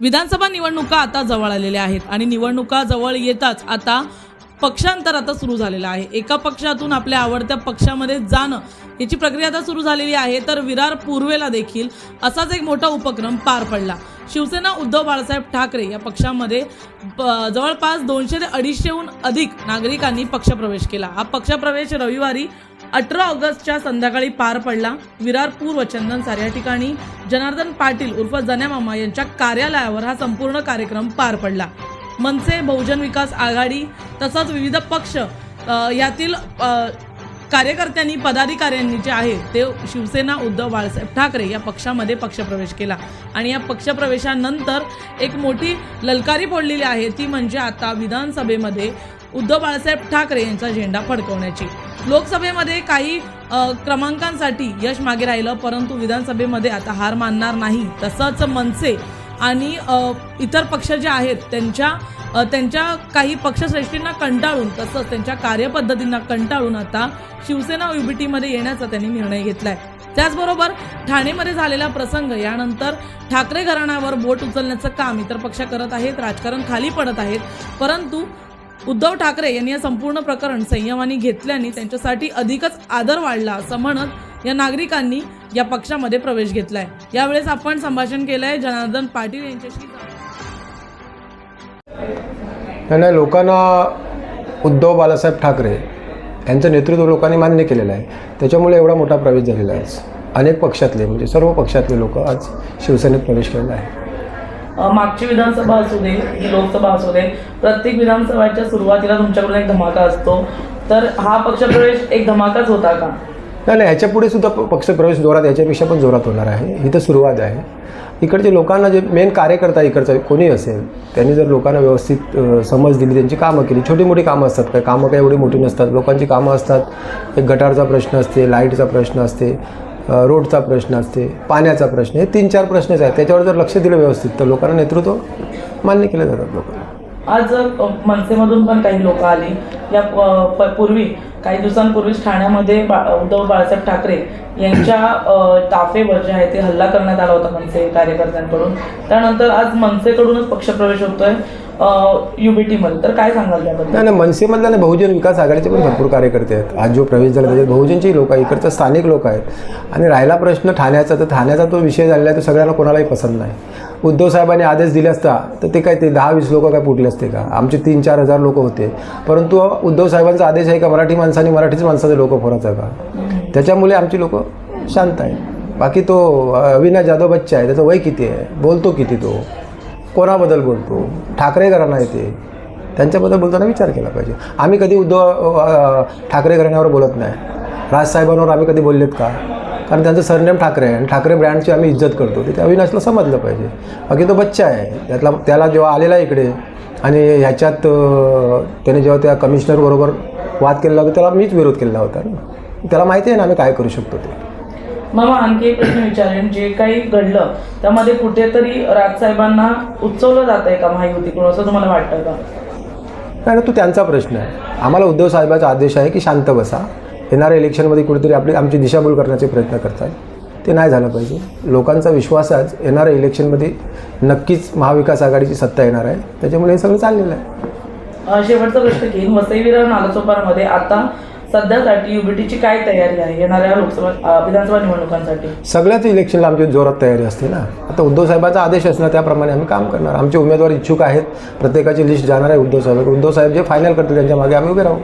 विधानसभा निवडणुका आता जवळ आलेल्या आहेत आणि निवडणुका जवळ येताच आता पक्षांतर आता सुरू झालेलं आहे. एका पक्षातून आपल्या आवडत्या पक्षामध्ये जाणं याची प्रक्रिया आता सुरू झालेली आहे. तर विरार पूर्वेला देखील असाच एक मोठा उपक्रम पार पडला. शिवसेना उद्धव बाळासाहेब ठाकरे या पक्षामध्ये प- जवळपास दोनशे ते अडीचशेहून अधिक नागरिकांनी पक्षप्रवेश केला. हा पक्षप्रवेश रविवारी अठरा ऑगस्टच्या संध्याकाळी पार पडला. विरार पूर्व चंदनसार या ठिकाणी. जनार्दन पाटील उर्फ जन्यामामा यांच्या कार्यालयावर हा संपूर्ण कार्यक्रम पार पडला. मनसे बहुजन विकास आघाडी तसंच विविध पक्ष यातील कार्यकर्त्यांनी पदाधिकाऱ्यांनी जे आहे ते शिवसेना उद्धव बाळासाहेब ठाकरे या पक्षामध्ये पक्षप्रवेश केला. आणि या पक्षप्रवेशानंतर एक मोठी ललकारी फोडलेली आहे ती म्हणजे आता विधानसभेमध्ये उद्धव बाळासाहेब ठाकरे यांचा झेंडा फडकवण्याची. लोकसभेमध्ये काही क्रमांकांसाठी यश मागे राहिलं परंतु विधानसभेमध्ये आता हार मानणार नाही. तसंच मनसे आणि इतर पक्ष जे आहेत त्यांच्या त्यांच्या काही पक्षश्रेष्ठींना कंटाळून तसंच त्यांच्या कार्यपद्धतींना कंटाळून आता शिवसेना युबीटीमध्ये येण्याचा त्यांनी निर्णय घेतलाय. त्याचबरोबर ठाणेमध्ये झालेला प्रसंग यानंतर ठाकरे घराण्यावर बोट उचलण्याचं काम इतर पक्ष करत आहेत राजकारण खाली पडत आहेत परंतु उद्धव ठाकरे यांनी या संपूर्ण प्रकरण संयमाने घेतल्याने त्यांच्यासाठी अधिकच आदर वाढला असं म्हणत या नागरिकांनी या पक्षामध्ये प्रवेश घेतलाय. यावेळेस आपण संभाषण केलंय जनार्दन पाटील यांच्याशी. नाही लोकांना उद्धव बाळासाहेब ठाकरे यांचं नेतृत्व लोकांनी मान्य केलेलं आहे. त्याच्यामुळे एवढा मोठा प्रवेश झालेला आहे. अनेक पक्षातले म्हणजे सर्व पक्षातले लोक आज शिवसेनेत प्रवेश केलेला आहे मागची विधानसभा असू दे ही लोकसभा असू दे प्रत्येक विधानसभाच्या सुरुवातीला तुमच्याकडून एक धमाका असतो. तर हा पक्षप्रवेश एक धमाकाच होता का? नाही नाही ह्याच्या पुढे सुद्धा प- पक्षप्रवेश जोरात याच्यापेक्षा पण जोरात होणार आहे. ही तर सुरुवात आहे. इकडचे लोकांना जे मेन कार्यकर्ता इकडचा कोणी असेल त्यांनी जर लोकांना व्यवस्थित समज दिली त्यांची कामं केली छोटी मोठी कामं असतात. काय कामं काही एवढी मोठी नसतात. लोकांची कामं असतात. एक गटारचा प्रश्न असते लाईटचा प्रश्न असते. रोडचा प्रश्न असते पाण्याचा प्रश्न हे तीन चार प्रश्नच आहेत. त्याच्यावर जर लक्ष दिलं व्यवस्थित तर लोकांना नेतृत्व मान्य केलं जातात लोकांना आज जर मनसेमधून पण काही लोक आली या पूर्वी काही दिवसांपूर्वीच ठाण्यामध्ये बा उद्धव बाळासाहेब ठाकरे यांच्या ताफेवर जे आहे ते हल्ला करण्यात आला होता मनसे कार्यकर्त्यांकडून. त्यानंतर आज मनसेकडूनच पक्षप्रवेश होतोय. युबीटीमध्ये तर काय सांगाल त्याबद्दल? नाही नाही मनसेमधल्या ना बहुजन विकास आघाडीचे पण भरपूर कार्यकर्ते आहेत. आज जो प्रवेश झाला त्याच्यात बहुजनची लोक आहेत इकडचे स्थानिक लोक आहेत. आणि राहिला प्रश्न ठाण्याचा तर ठाण्याचा तो विषय झालेला आहे तो सगळ्यांना कोणालाही पसंत नाही. उद्धव साहेबांनी आदेश दिले असता तर ते काय ते दहा वीस लोक काय फुटले असते का? आमचे तीन चार हजार लोक होते. परंतु उद्धव साहेबांचा आदेश आहे का मराठी माणसाने मराठीच माणसाचे लोक फोराचा का? त्याच्यामुळे आमची लोक शांत आहेत. बाकी तो अविनाश जाधव बच्चा आहे त्याचं वय किती आहे? बोलतो किती तो? कोणाबद्दल बोलतो? ठाकरे घराणा येते. त्यांच्याबद्दल बोलताना विचार केला पाहिजे. आम्ही कधी उद्धव ठाकरे घराण्यावर बोलत नाही. राजसाहेबांवर आम्ही कधी बोललेत का? कारण त्यांचं सरनेम ठाकरे आहे आणि ठाकरे ब्रँडची आम्ही इज्जत करतो. ते त्या अविनाशला समजलं पाहिजे. बाकी तो बच्चा आहे. त्यातला त्याला जेव्हा आलेला आहे इकडे आणि ह्याच्यात त्याने जेव्हा त्या कमिशनरबरोबर वाद केलेला होता त्याला मीच विरोध केलेला होता ना? त्याला माहिती आहे ना आम्ही काय करू शकतो ते. मामा आणखी एक प्रश्न विचारेन जे काही घडलं त्यामध्ये कुठेतरी राजसाहेबांना उचवलं जात आहे का महायुतीकडून असं तुम्हाला वाटतं का? नाही ना तो त्यांचा प्रश्न आहे. आम्हाला उद्धव साहेबाचा आदेश आहे की शांत बसा. येणाऱ्या इलेक्शनमध्ये कुठेतरी आपली आमची दिशाभूल करण्याचे प्रयत्न करतात. ते नाही झालं पाहिजे. लोकांचा विश्वास आज येणाऱ्या इलेक्शनमध्ये नक्कीच महाविकास आघाडीची सत्ता येणार आहे. त्याच्यामुळे हे सगळं चाललेलं आहे. शेवटचा प्रश्न घेईन. वसई विरार नालासोपारामध्ये आता सध्यासाठी युबीटीची काय तयारी आहे? येणाऱ्या लोकसभा विधानसभा निवडणुकांसाठी. सगळ्याच इलेक्शनला आमची जोरात तयारी असते ना. आता उद्धव साहेबाचा आदेश असणार त्याप्रमाणे आम्ही काम करणार. आमचे उमेदवार इच्छुक आहेत. प्रत्येकाची लिस्ट जाणार आहे उद्धव साहेब. उद्धव साहेब जे फायनल करतील त्यांच्या मागे आम्ही उभे राहू.